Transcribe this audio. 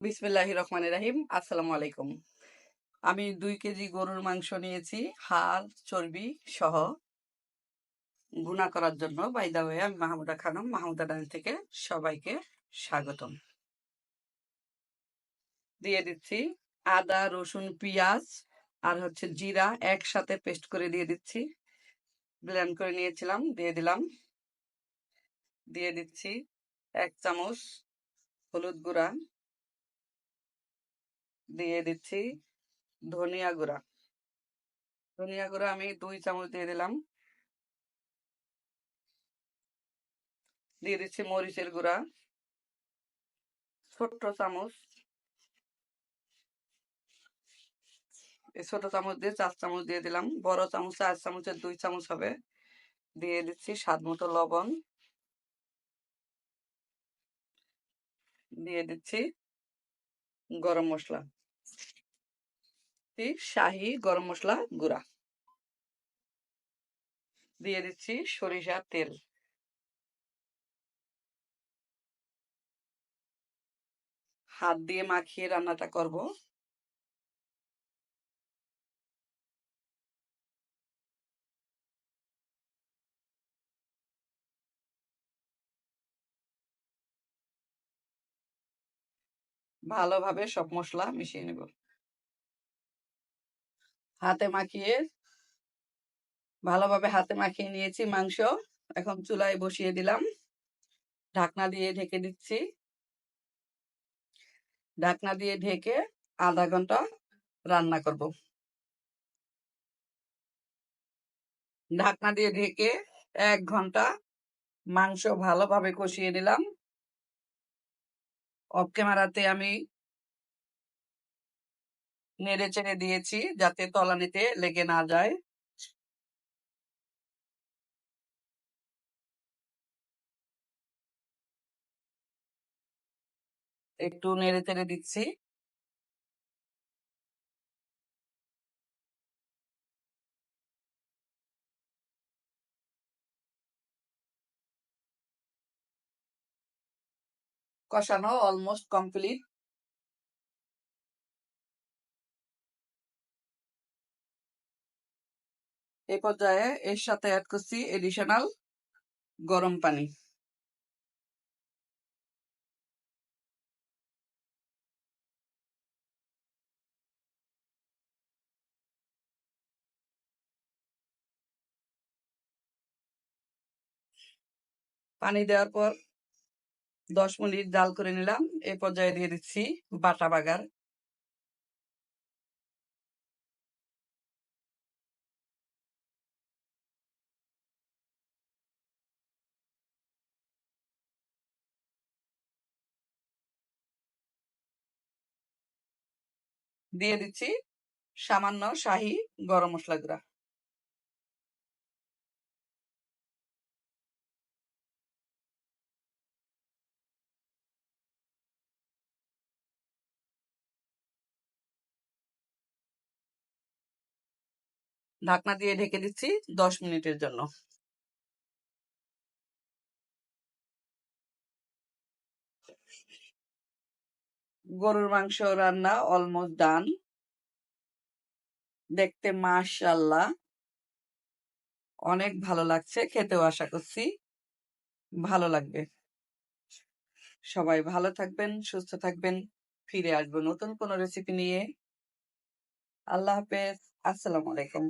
বিসমিল্লাহ রহমান রাহিম, আসসালামু আলাইকুম। আমি দুই কেজি গরুর মাংস নিয়েছি হাড় চর্বি সহ। গুণা করার জন্য বাইদা হয়ে আমি মাহমুদা খানম, মাহমুদা ডান থেকে সবাইকে স্বাগতম। দিয়ে দিচ্ছি আদা, রসুন, পেঁয়াজ আর হচ্ছে জিরা একসাথে পেস্ট করে দিয়ে দিচ্ছি। ব্লেন্ড করে নিয়েছিলাম, দিয়ে দিলাম। দিয়ে দিচ্ছি এক চামচ হলুদ গুঁড়া। দিয়ে দিচ্ছি ধনিয়া গুঁড়া। ধনিয়া গুঁড়া আমি দুই চামচ দিয়ে দিলাম। দিয়ে দিচ্ছি মরিচের গুঁড়া। ছোট্ট চামচ। এই ছোট চামচ দিয়ে চার চামচ দিয়ে দিলাম। বড় চামচ, চার চামচের দুই চামচ হবে। দিয়ে দিচ্ছি স্বাদ মতো লবণ। দিয়ে দিচ্ছি গরম মশলা। শাহি গরম মশলা গুঁড়া। দিয়ে দিচ্ছি সরিষার তেল। হাত দিয়ে মাখিয়ে রান্নাটা করব। ভালোভাবে সব মশলা মিশিয়ে নেব। হাতে মাখিয়ে, ভালোভাবে হাতে মাখিয়ে নিয়েছি মাংস। এখন চুলায় বসিয়ে দিলাম। ঢাকনা দিয়ে ঢেকে দিচ্ছি। ঢাকনা দিয়ে ঢেকে আধা ঘণ্টা রান্না করব। ঢাকনা দিয়ে ঢেকে এক ঘণ্টা মাংস ভালোভাবে কষিয়ে দিলাম অফ ক্যামেরাতে আমি নেড়ে চেড়ে দিয়েছি যাতে তলানিতে লেগে না যায়। একটু নেড়ে চেড়ে দিচ্ছি। কষানো অলমোস্ট কমপ্লিট এই পর্যায়ে এর সাথে অ্যাড করছি এডিশনাল গরম পানি। পানি দেওয়ার পর দশ মিনিট জাল করে নিলাম। এ পর্যায়ে দিয়ে দিচ্ছি বাটা বাগার। দিয়ে দিচ্ছি সামান্য শাহি গরম মশলা গুঁড়া। ঢাকনা দিয়ে ঢেকে দিচ্ছি দশ মিনিটের জন্য। গরুর মাংস রান্না অলমোস্ট ডান দেখতে মাশাল্লাহ অনেক ভালো লাগছে, খেতেও আশা করছি। ভালো লাগবে। সবাই ভালো থাকবেন, সুস্থ থাকবেন। ফিরে আসব নতুন কোনো রেসিপি নিয়ে। আল্লাহ হাফেজ। আসসালামু আলাইকুম।